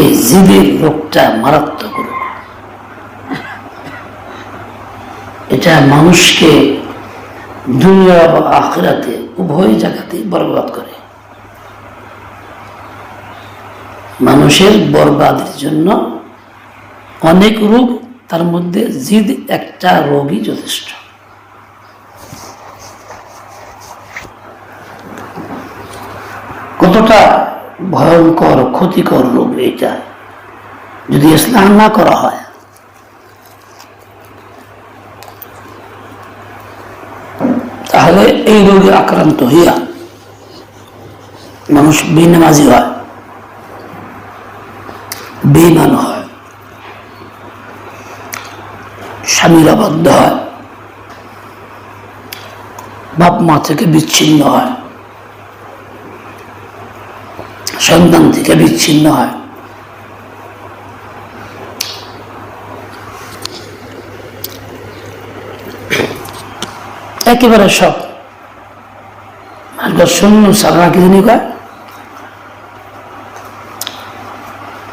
এই জিদের রোগটা মারাত্মক রোগ। এটা মানুষকে দুনিয়া বা আখেরাতে উভয় জায়গাতে বরবাদ করে। মানুষের বরবাদের জন্য অনেক রোগ, তার মধ্যে জিদ একটা রোগই যথেষ্ট। কতটা ভয়ঙ্কর, ক্ষতিকর রোগ এটা যদি স্নান না করা হয়। তাহলে এই রোগে আক্রান্ত হইয়া মানুষ বেনামাজি হয় বেমান হয়, স্বামীর আবদ্ধ হয় বাপ মা থেকে বিচ্ছিন্ন হয়। সন্তান থেকে বিচ্ছিন্ন হয়। একেবারে সব। শূন্য সারা কি জানি কয়?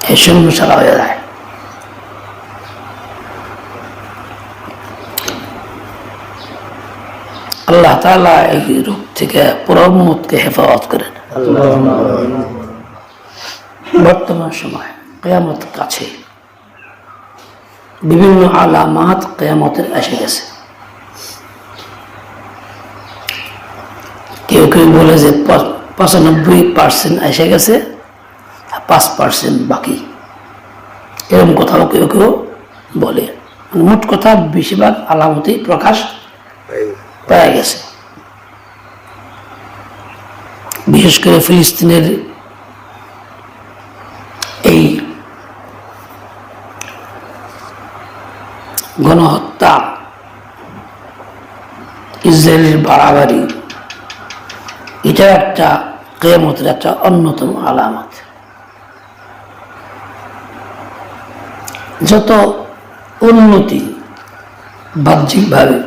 এই শূন্য সারা হয়ে যায়। আল্লাহ তালা এই রোগ থেকে পুরমতকে হেফাজত করেন। বর্তমান সময় কেয়ামত কাছে বিভিন্ন আলামাত কেয়ামতের এসে গেছে। কেউ কেউ বলে যে পঁচানব্বই পার্সেন্ট এসে গেছে পাঁচ পার্সেন্ট বাকি। এরকম কথাও কেউ কেউ বলে। মানে মোট কথা বেশিরভাগ আলামতেই প্রকাশ পাওয়া গেছে। বিশেষ করে ফিলিস্তিনের এই গণহত্যা, ইসরায়েলের বাড়াবাড়ি, এটা একটা কেয়ামতের একটা অন্যতম আলামত। যত উন্নতি বাহ্যিকভাবে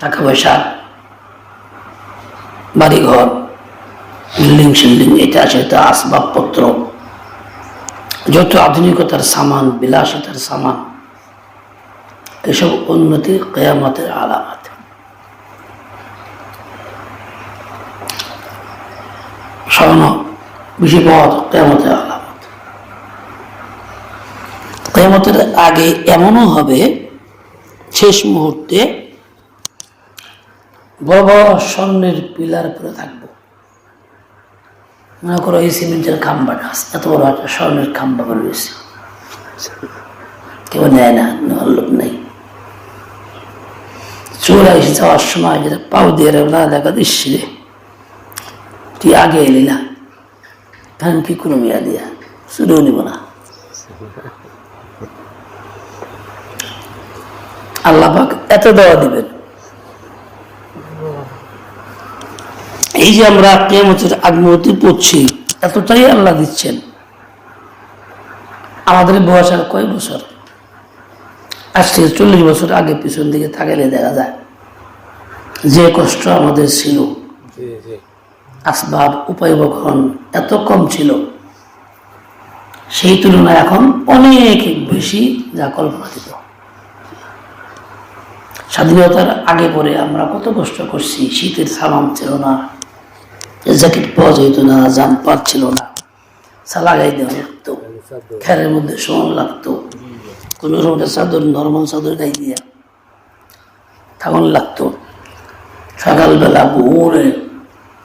টাকা পয়সা, বাড়িঘর বিল্ডিং শিল্ডিং এটা সেটা আসবাবপত্র যত আধুনিকতার সামান, বিলাসিতার সামান, এসব উন্নতি কেয়ামতের আলামত। স্বর্ণ বেশি পথ কেয়ামতের আলামত। কেয়ামতের আগে এমনও হবে, শেষ মুহূর্তে বড় বড় স্বর্ণের পিলার পরে থাকব। মনে করো এই সিমেন্টের খাম্বাটা এত বড় একটা স্বর্ণের খাম্বা রয়েছে কেউ নেয় না, নেওয়ার লোক নেই। চোর এসে যাওয়ার সময় যেটা পাও দিয়ে না দেখা দিচ্ছি রে। তুই আগে এলি না। কারণ কি কোনো মেয়া দিয়া? চুরেও নিব না। আল্লাহ এত দেওয়া দিবেন। এই যে আমরা কেমতের আগমতি পড়ছি এতটাই আল্লাহ দিচ্ছেন। আমাদের বয়স আর কয় বছর? আজ থেকে চল্লিশ বছর আগে পিছন দিকে তাকালে দেখা যায় যে কষ্ট আমাদের ছিল আসবাব উপায় উপকরণ এত কম ছিল। সেই তুলনায় এখন অনেক বেশি যা কল্পনা দিত। স্বাধীনতার আগে পরে আমরা কত কষ্ট করছি শীতের সালাম ছিল না জ্যাকেট পাওয়া যেত না জাম্পার ছিল না। সালা গাই দেওয়া লাগতো খেরের মধ্যে সমান লাগতো। কোনো রকমের চাদর নর্মাল চাদর গাই দিয়া তখন লাগতো। সকালবেলা ভোরে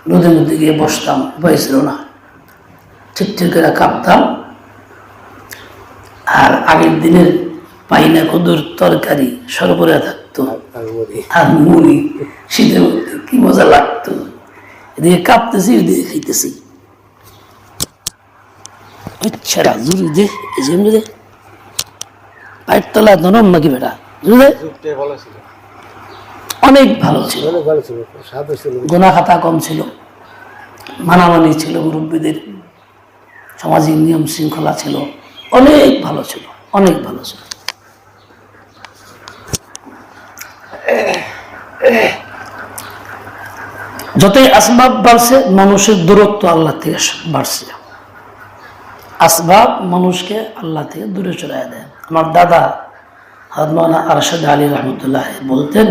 নদীর মধ্যে গিয়ে বসতাম উপায় ছিল না। ঠিক ঠিক করে কাঁপতাম। আর আগের দিনের পাইনা কদুর তরকারি সরবরে থাকতো। আর আর মুড়ি শীতের মধ্যে কি মজা লাগতো। এদিকে কাঁপতেছি ওদিকে খাইতেছি আচ্ছা জুড়ি দে এই দে পায়ের তলা নরম নাকি বেটা ছিল অনেক ভালো ছিল গোনা খাতা কম ছিল মানামানি ছিল মুরব্বীদের সামাজিক নিয়ম শৃঙ্খলা ছিল অনেক ভালো ছিল অনেক ভালো ছিল যতই আসবাব বাড়ছে, মানুষের দূরত্ব আল্লাহ থেকে বাড়ছে। আসবাব মানুষকে আল্লাহ থেকে দূরে চলে দেয়। আমার দাদা হদমানা আরশাদ আলী রহমতুল্লাহ বলতেন,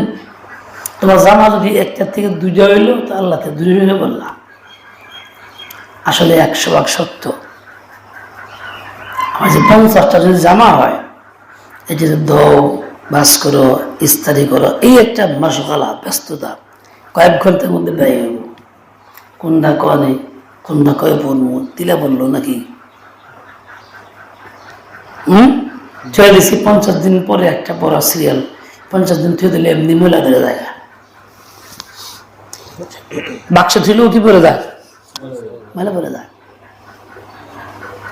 তোমার জামা যদি একটা থেকে দুইটা হইল, তো আল্লাহ থেকে দূরে হইলে বললাম আসলে একশো ভাগ সত্য। আমার যে পঞ্চাশটা যদি জামা হয় যে ধো বাস করো, ইস্তারি করো, এই একটা মশগলা ব্যস্ততা কয়েক ঘণ্টার মধ্যে ব্যয় হইব কোনটা কনে কোনটা কয়ে পড়ব? তিলা বলল নাকি? হুম? চলে গেছি পঞ্চাশ দিন পরে একটা পড়া সিরিয়াল পঞ্চাশ দিন থেকে দিলে এমনি মহিলা ধরে যায়। বাক্স ছিলেও কি পরে যায়? মেলা পরে যায়।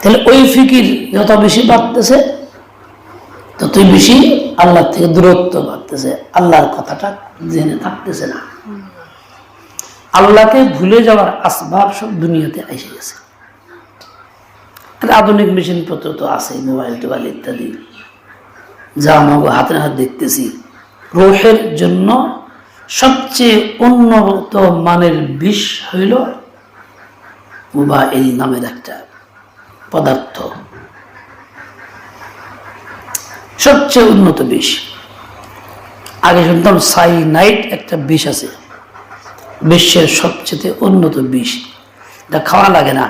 তাহলে ওই ফিকির যত বেশি বাড়তেছে ততই বেশি আল্লাহ থেকে দূরত্ব বাড়তেছে আল্লাহর কথাটা জেনে থাকতেছে না। আল্লাহকে ভুলে যাওয়ার আসবাব সব দুনিয়াতে এসে গেছে। আধুনিক মেশিনপত্র তো আছে মোবাইল টোবাইল ইত্যাদি। যা আমাকে হাতে হাত দেখতেছি। রোহের জন্য সবচেয়ে উন্নত মানের বিষ হইল মোবাইল নামের একটা পদার্থ। সবচেয়ে উন্নত বিষ। আগে শুনতাম সাইনাইট একটা বিষ আছে। বিশ্বের সবচেয়ে উন্নত বিষ। এটা খাওয়া লাগে না।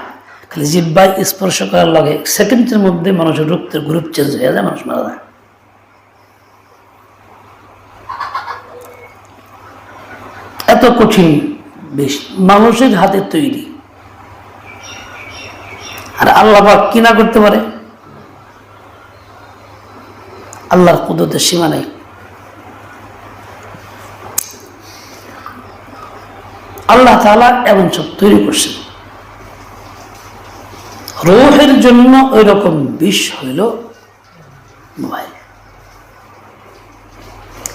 খালি জিব্বাই স্পর্শ করার লাগে সেকেন্ডের মধ্যে মানুষের রক্তের গ্রুপ চেঞ্জ হয়ে যায়, মানুষ মারা যায়। এত কঠিন বিষ মানুষের হাতে তৈরি। আর আল্লাহ কি না করতে পারে? আল্লাহর কুদরতের সীমা নেই। তাআলা এমন সব তৈরি করছেন রোহের জন্য ওই রকম বিষ হইল মোবাইল।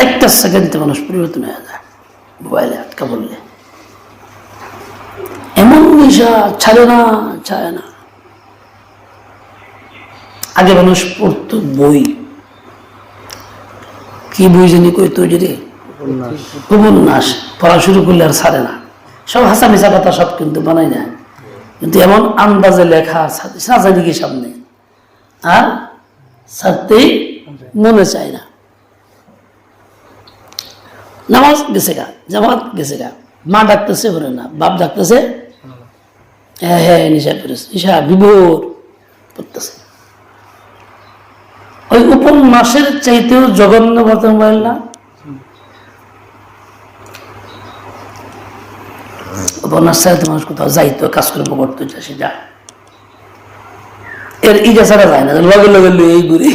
একটা সেকেন্ডে মানুষ পরিবর্তন হয়ে যায় মোবাইলে আটকা বললে এমন নেশা ছাড়ে না ছাড়ে না। আগে মানুষ পড়তো বই। কি বই জানি কই তো যদি উপন্যাস। পড়া শুরু করলে আর ছাড়ে না। সব হাসা মিশা কথা সব কিন্তু বানাই না কিন্তু এমন আন্দাজে লেখা সাজা দিকে সামনে? আর ছাড়তেই মনে চায় না। নামাজ গেছে গা, জামাত গেছে গা। মা ডাকতেছে হরে না, বাপ ডাকতেছে হ্যাঁ হ্যাঁ নিশা করেছে, নিশা বিভোর করতেছে। ওই উপন্যাসের চাইতেও জঘন্য মোবাইল না? উপন্যাস চাইতে মানুষ কোথাও যাইতো কাজকর্ম করতো যা সে যায় এর ইজা ছাড়া যায় না, লগে লগে লই এই ঘুরি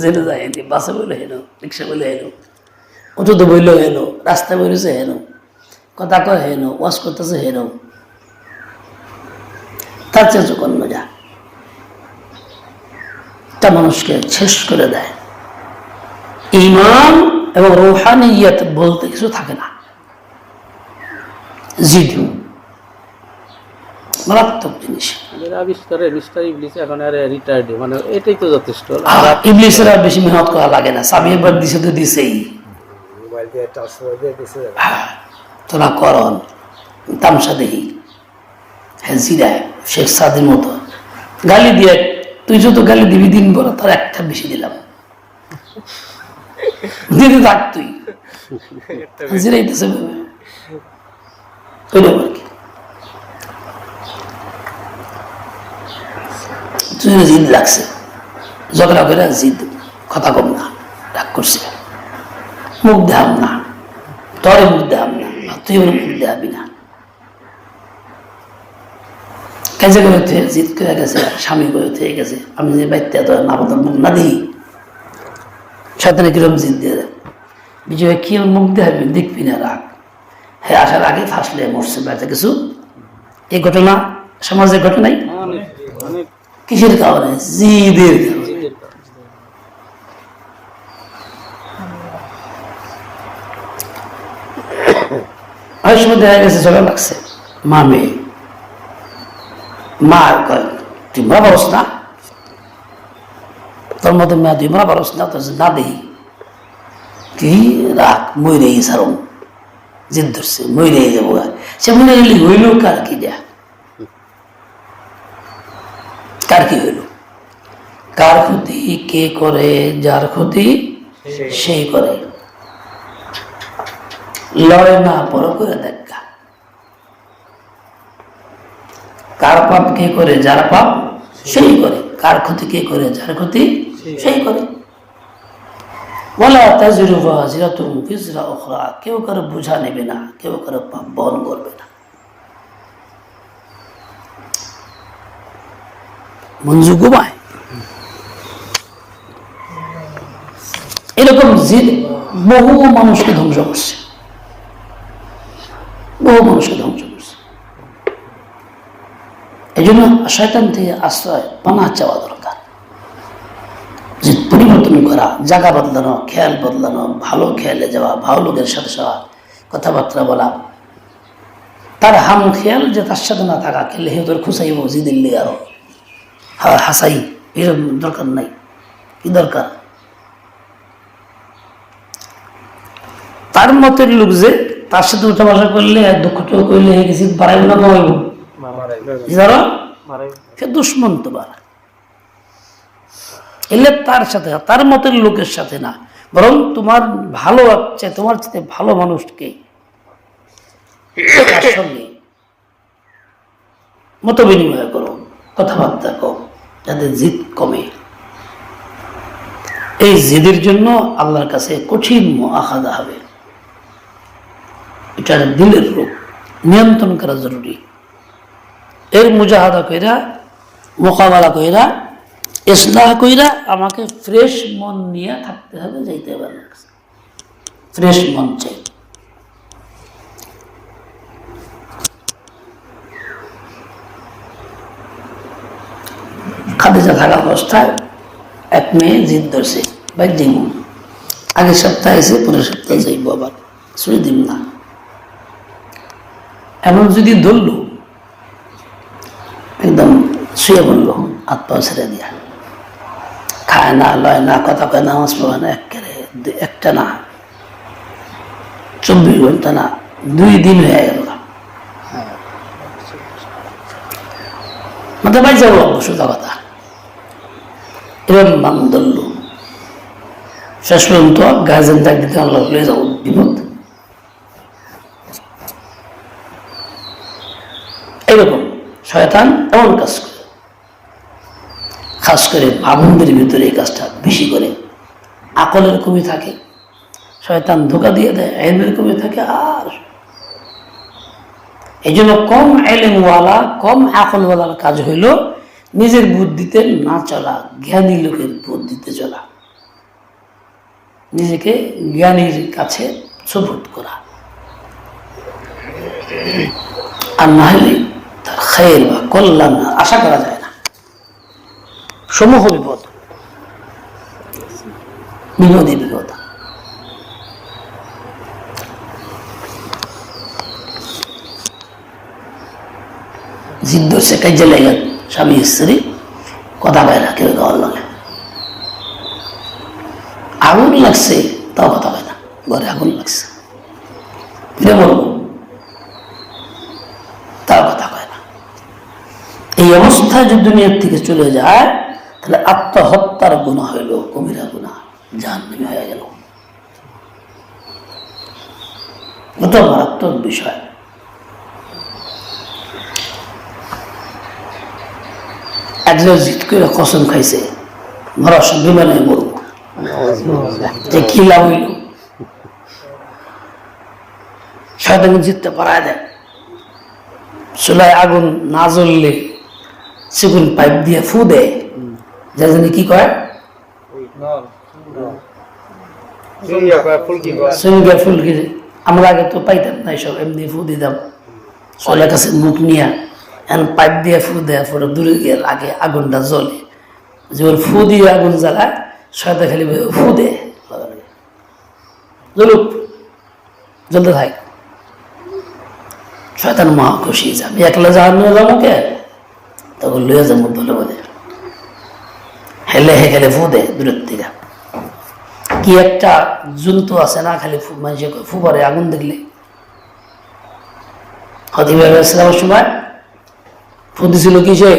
যেটা যায় এনে, বাসে বলে হেন, রিক্সা বলে হেন অটো তো বইলেও হেন রাস্তা বইলেছে হেন, কথা কয় হেন ওয়াশ করতেছে হেন। তার চেয়ে জঘন্য যা। তা মানুষকে শেষ করে দেয়। ইমান এবং রোহানিয়ত বলতে কিছু থাকে না। জিদ। মারাত্মক জিনিস। আবিষ্কারে মিস্টার ইবলিস এখন আর রিটায়ার্ড মানে এটাই তো যথেষ্ট। আর ইংলিশের আর বেশি মেহনত করা লাগে না। স্বামী একবার দিছে তো দিছেই। হ্যাঁ, তোরা করন তামসা দেখি হ্যাঁ জিরায় শেখ সাদির মতো। গালি দিয়ে তুই যত গালি দিবি দিন বড় তার একটা বেশি দিলাম। দিদি থাক তুই। জিরাইতেছে। আর কি। তুই জিদ লাগছে। ঝগড়া করে জিদ, কথা কম না, রাগ করছে। মুখ দেহাম না, তরে মুখ দেখাম না তুই মুখ দেখাবি না। কাজে করে তুই জিদ করে গেছে, স্বামী করে থেকে গেছে, আমি যে বাইতে এত না বলতাম মুখ না দিই। সাথে কিরম জিদ দিয়ে দেয়? বিজয় কি মুখ দেখাবি? দেখবি না রাগ। হ্যাঁ আসার আগে ফাঁসলে মরছে, বাড়িতে কিছু? এই ঘটনা সমাজের ঘটনাই কিসের কারণে? জিদের কারণে। অনেক সময় দেখা গেছে ঝগড়া লাগছে। মা, মেয়ে। মা কয়, তুই মরা পারস না? তোর মতো মেয়া, তুই মরা পারস না? তোর না দেই তুই রাখ মই রে সারম জিদ ধরছে মরে যাব গা। সে মরে গেলে হইল কার কি দেয়া? কার কি হইল? কার ক্ষতি কে করে যার ক্ষতি সেই। করে। লড়ে না পর করে দেখা কার পাপ কে করে যার পাপ সেই। করে। কার ক্ষতি কে করে যার ক্ষতি সেই। করে। বলা তাজিরু ওয়াজিরাতুন বিজরা উখরা। কেউ কারও বোঝা নেবে না কেউ কারও পাপ বহন করবে না। মঞ্জু এরকম জিদ বহু মানুষকে ধ্বংস করছে। বহু মানুষকে ধ্বংস করছে। এই জন্য শয়তান থেকে আশ্রয় পানা চাওয়া দরকার। যে পরিবর্তন করা, জায়গা বদলানো, খেয়াল বদলানো, ভালো খেয়ালে যাওয়া, ভালো লোকের সাথে যাওয়া কথাবার্তা বলা। তার হাম খেয়াল যে তার সাথে না থাকা খেলে হে তোর খুশাইব জিদিল্লি আরও। হা- হাসাই এরকম দরকার নাই। কি দরকার? তার মতের লোক যে, তার সাথে উঠা বসা করলে আর দুঃখটাও করলে হে কিছু বাড়াইব না কমাইব? সে দুশ্মন তো এলে তার সাথে তার মতের লোকের সাথে না। বরং তোমার ভালো আছে তোমার সাথে ভালো মানুষকে তার সঙ্গে মত বিনিময় করো, কথাবার্তা কম যাতে জিদ কমে। এই জিদের জন্য আল্লাহর কাছে কঠিন আখাদা হবে। এটা দিলের রোগ নিয়ন্ত্রণ করা জরুরি। এর মুজাহাদা কইরা, মোকাবেলা কইরা, ইসলাহ কইরা আমাকে ফ্রেশ মন নিয়ে থাকতে হবে, যাইতে হবে ফ্রেশ মন চাই। খাদিজা থাকা অবস্থায় এক মেয়ে জিদ ধরছে ভাই দিব আগের সপ্তাহে এসে পরের সপ্তাহে যাইব আবার শুয়ে দিব না। এমন যদি ধরলো একদম শুয়ে বলল হাত পা ছেড়ে দিয়া। খায় না লয় না কথা কয় না নামাজ পড়ে না একেবারে একটা না চব্বিশ ঘণ্টা না দুই দিন হয়ে গেল। মাথা বাই যাব সোজা কথা। এরকম মান ধরল শেষ পর্যন্ত গার্জেন ডাক দিতে আল্লাহ লয়ে যাব বিপদ। এরকম শয়তান এমন কাজ করে। খাস করে বাবুনদের ভিতরে এই কাজটা বেশি করে। আকলের কমি থাকে, শয়তান ধোকা দিয়ে দেয়, আইনের কমি থাকে আর। এই জন্য কম আইলেমওয়ালা কম আকলওয়ালার কাজ হইল নিজের বুদ্ধিতে না চলা, জ্ঞানী লোকের বুদ্ধিতে চলা। নিজেকে জ্ঞানীর কাছে সুপুত করা। আর না হলে তার খের বা কল্যাণ আশা করা যায় না। সমূহ বিপদ। বিপদে বিপদ। জিদ্দ সে কাজে লেগে স্বামী, স্ত্রী, কথা পায় না, কেউ গাওয়ার লাগে আগুন লাগছে, তাও কথা পায় না, ঘরে আগুন লাগছে। এটা বলব তাও কথা কয় না। এই অবস্থায় যদি দুনিয়ার থেকে চলে যায়, তাহলে আত্মহত্যার গুণা হইল কবিরা গুণা জান হয়ে গেল। কত মারাত্মক বিষয়। একজন জিত করে কসম খাইছে। সঙ্গে বিমানে মরব যে কি লাভ হইল? শয়তান জিততে পারায় দেয়। চুলায় আগুন না জ্বললে চিকুন পাইপ দিয়ে ফু দেয়। যা জানি কি কয়? সঙ্গে ফুলকি আমরা আগে তো পাইতাম না সব এমনি ফু দিতাম। চলে কাছে মুখ নিয়ে। এখন পাইপ দিয়ে ফু দেয় পরে দূরে গিয়ে আগে আগুনটা জ্বলে। যে ওর ফু দিয়ে আগুন জ্বালায় শয়তা খালি ফু দে। জ্বলুক জ্বলতে থাকে। শয়তান মহা খুশি যাবে একলা যাওয়ার নিয়ে যাব কে? তখন লইয়া যাব বলে বলে। হেলে ফু দে দূরের থেকে কি একটা জন্তু আছে না খালি ফু মানুষে কয়, ফু পারে আগুন দেখলে? ইসলামের সময় ফুদি ছিল কিসে?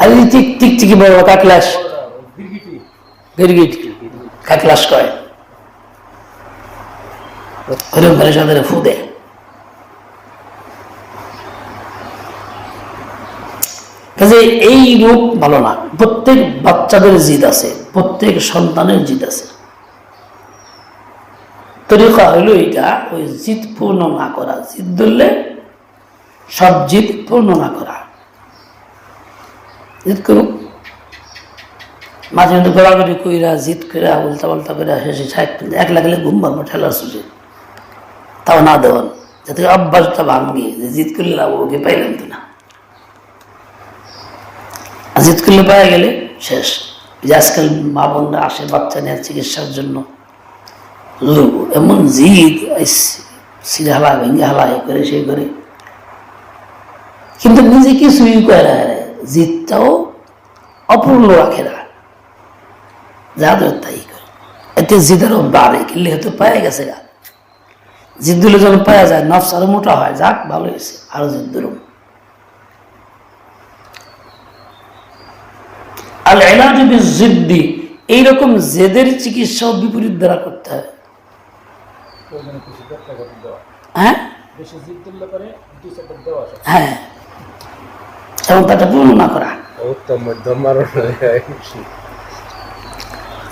আর টিক টিক বড় কাকলাস। গিরগিট। কাকলাস কয়। ফুদে? কাজে এই রূপ ভালো না। প্রত্যেক বাচ্চাদের জিদ আছে, প্রত্যেক সন্তানের জিদ আছে। তরিকা হইল এটা ওই জিদ পূর্ণ না করা। জিদ ধরলে সব জিদ পূর্ণ না করা। জিদ করুক। মাঝে মধ্যে গড়াগড়ি কইরা, জিদ কইরা উল্টা পাল্টা করে শেষে ষাট এক লাগলে ঘুম ভাবো ঠেলার সুযোগ তাও না দেওয়ান, যাতে অভ্যাসটা ভাঙ্গি যে জিদ করলে লাভ ওকে পাইলাম তো না। জিদ করলে পাওয়া গেলে শেষ। যে আজকাল মা বোনরা আসে বাচ্চা নেওয়ার চিকিৎসার জন্য। এমন জিদ সিরে হালা ভেঙে হালা, এ করে, সে করে। কিন্তু নিজে কিছুই করে জিদটাও অপূর্ণ রাখে না। যা তাই করে। এতে জিদেরও বাড়ে, কিনলে হয়তো পায়ে গেছে গা। জিদ দিলে যখন পাওয়া যায়, নফস আরও মোটা হয়, যাক, ভালো হয়েছে, আরও জিদ দিলাম আল এলাজ জিদ্দি এইরকম জেদের চিকিৎসাও বিপরীত দ্বারা করতে হয়। হ্যাঁ? হ্যাঁ। এবং তাটা বর্ণনা করা।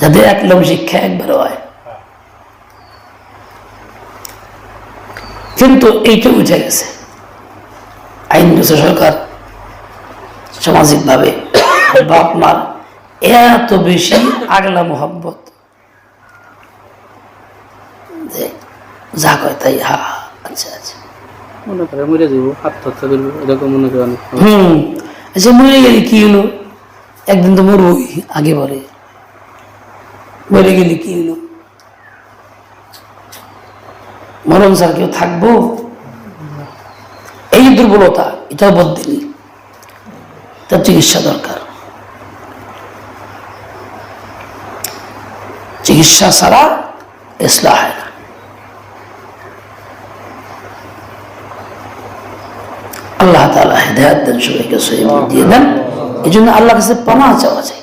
যাতে একদম শিক্ষা একবার হয়। কিন্তু এইটা উঠে গেছে। আইন দিয়েছে সরকার সামাজিকভাবে। বাপ মার এত বেশি আগলা মোহাব্বত। যে যা কয় তাই হা আচ্ছা আচ্ছা। মনে করে মরে যাব আত্মহত্যা করব এরকম মনে করে অনেক হুম আচ্ছা মরে গেলে কি হলো? একদিন তো মরবই আগে মরে গেলে কি হলো? মরণ স্যার কেউ থাকব? এই দুর্বলতা এটাও বদিনি তার চিকিৎসা দরকার। চিকিৎসা ছাড়া ইসলাহ হয় না আল্লাহ তালা হেদায়ত দেন সবাইকে সহিব দিয়ে দেন এই জন্য আল্লাহ কাছে পানা চাওয়া চাই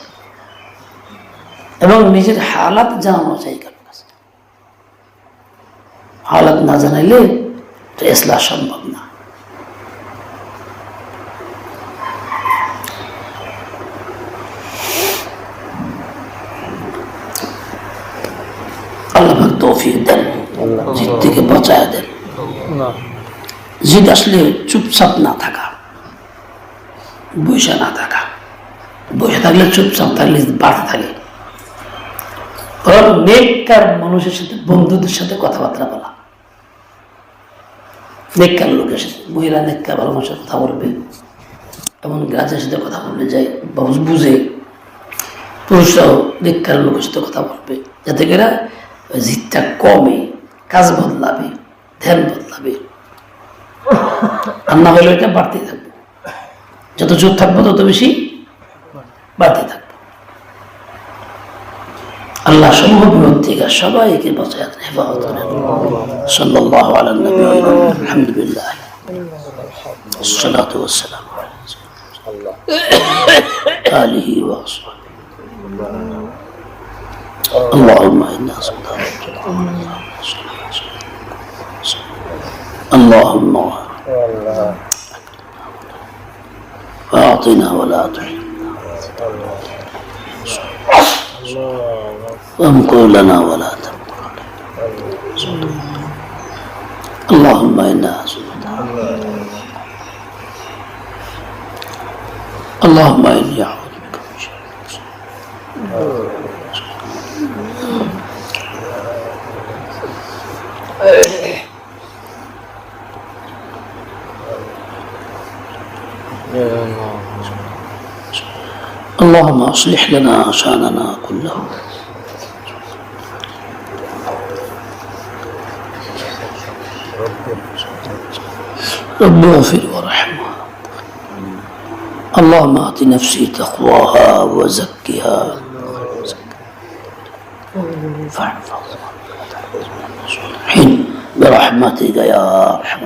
এবং নিজের হালাত জানানো চাই কারও কাছে হালাত না জানাইলে তো ইসলাহ সম্ভব না আল্লাহ পাক তৌফিক দেন জিদ থেকে বাঁচায় দেন জিদ আসলে চুপচাপ না থাকা, বসে না থাকা। বসে থাকলে চুপচাপ থাকলে বাড়তে থাকে। নেককার মানুষের সাথে, বন্ধুদের সাথে কথাবার্তা বলা। নেককার লোকের সাথে মহিলা নেককার, ভালো মানুষের কথা বলবে। এমন গাছের সাথে কথা বলবে যাই বুঝে। পুরুষরাও নেককার লোকের সাথে কথা বলবে। যাতে করে জিদটা কমে, কাজ বদলাবে, ধ্যান বদলাবে। আর না হলে এটা বাড়তেই থাকবে যত জোর থাকবো তত বেশি বাড়তে থাকবে আল্লাহ সর্ববৃহৎ থেকে সবাইকে বাঁচায় হেফাজত করেন সাল্লাল্লাহু আলা নবী আলহামদুলিল্লাহ الصلاة والسلام على آله وأصحابه اللهم إنا اللهم فأعطنا ولا تعطنا وامكر لنا ولا تمكر علينا. اللهم إنا نسألك اللهم إني أعوذ بك من شر. نفسي. اللهم أصلح لنا شأننا كله. رب اغفر وارحمها اللهم آت نفسي تقواها وزكها. فاحفظها حين برحمتك يا أرحم